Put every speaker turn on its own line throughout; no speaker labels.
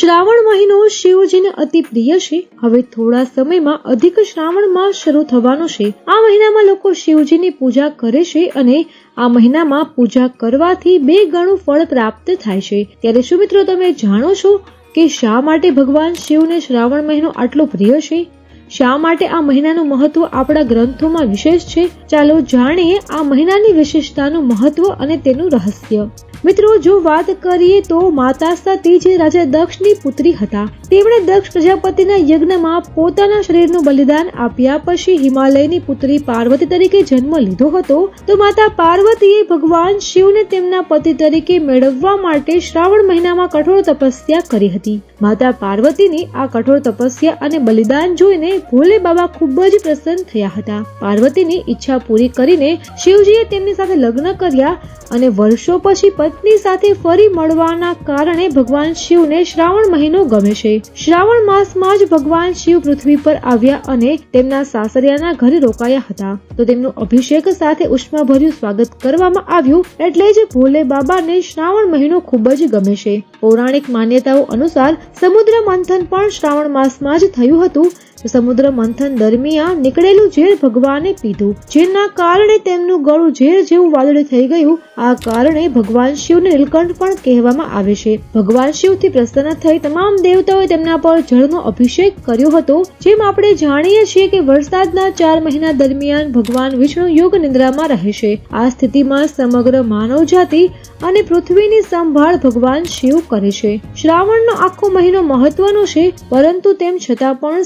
શ્રાવણ મહિનો શિવજીને અતિ પ્રિય છે. હવે થોડા સમયમાં અધિક શ્રાવણ માસ શરૂ થવાનો છે. આ મહિનામાં લોકો શિવજીની પૂજા કરે છે અને આ મહિનામાં પૂજા કરવાથી બે ગણું ફળ પ્રાપ્ત થાય છે. ત્યારે શું મિત્રો તમે જાણો છો કે શા માટે ભગવાન શિવને શ્રાવણ મહિનો આટલો પ્રિય છે? શા માટે આ મહિનાનું મહત્વ આપણા ગ્રંથોમાં વિશેષ છે? ચાલો જાણીએ આ મહિનાની વિશેષતાનું મહત્વ અને તેનું રહસ્ય. મિત્રો, જો વાત કરીએ તો માતા સતી જે રાજા દક્ષની પુત્રી હતા. તેમણે દક્ષ પ્રજાપતિના યજ્ઞમાં પોતાના શરીરનું બલિદાન આપ્યા પછી હિમાલયની પુત્રી પાર્વતી તરીકે જન્મ લીધો હતો. તો માતા પાર્વતીએ ભગવાન શિવને તેમના પતિ તરીકે મેળવવા માટે શ્રાવણ મહિનામાં કઠોર તપસ્યા કરી હતી. માતા પાર્વતીની આ કઠોર તપસ્યા અને બલિદાન જોઈને ભોલે બાબા ખૂબ જ પ્રસન્ન થયા હતા. પાર્વતીની ઈચ્છા પૂરી કરીને શિવજીએ તેમની સાથે લગ્ન કર્યા. અને વર્ષો પછી પત્ની સાથે ફરી મળવાના કારણે ભગવાન શિવને શ્રાવણ મહિનો ગમે છે. શ્રાવણ માસમાં જ ભગવાન શિવ પૃથ્વી પર આવ્યા અને તેમના સાસરિયાના ઘરે રોકાયા હતા. તો તેમનું અભિષેક સાથે ઉષ્માભર્યું સ્વાગત કરવામાં આવ્યું એટલે જ ભોલે બાબાને શ્રાવણ મહિનો ખૂબ જ ગમે છે. પૌરાણિક માન્યતાઓ અનુસાર સમુદ્ર મંથન પણ શ્રાવણ માસમાં જ થયું હતું. સમુદ્ર મંથન દરમિયાન નીકળેલું ઝેર ભગવાને પીધું. જેના કારણે તેમનું ગળું ઝેર જેવું વાદળી થઈ ગયું. આ કારણે ભગવાન શિવને નીલકંઠ પણ કહેવામાં આવે છે. ભગવાન શિવથી પ્રસન્ન થઈ તમામ દેવતાઓએ તેમના પર જળનો અભિષેક કર્યો હતો. જેમ આપણે જાણીએ છીએ કે વરસાદના ચાર મહિના દરમિયાન ભગવાન વિષ્ણુ યોગ નિદ્રામાં રહે છે. આ સ્થિતિમાં સમગ્ર માનવ જાતિ અને પૃથ્વીની સંભાળ ભગવાન શિવ કરે છે. શ્રાવણનો આખો મહિનો મહત્વનો છે, પરંતુ તેમ છતાં પણ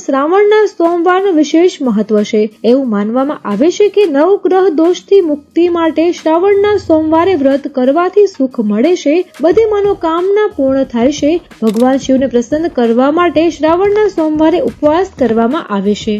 શ્રાવણના સોમવારનું વિશેષ મહત્વ છે. એવું માનવામાં આવે છે કે નવ ગ્રહ દોષથી મુક્તિ માટે શ્રાવણના સોમવારે વ્રત કરવાથી સુખ મળે છે, બધી મનોકામના પૂર્ણ થાય છે. ભગવાન શિવને પ્રસન્ન કરવા માટે શ્રાવણના સોમવારે ઉપવાસ કરવામાં આવે છે.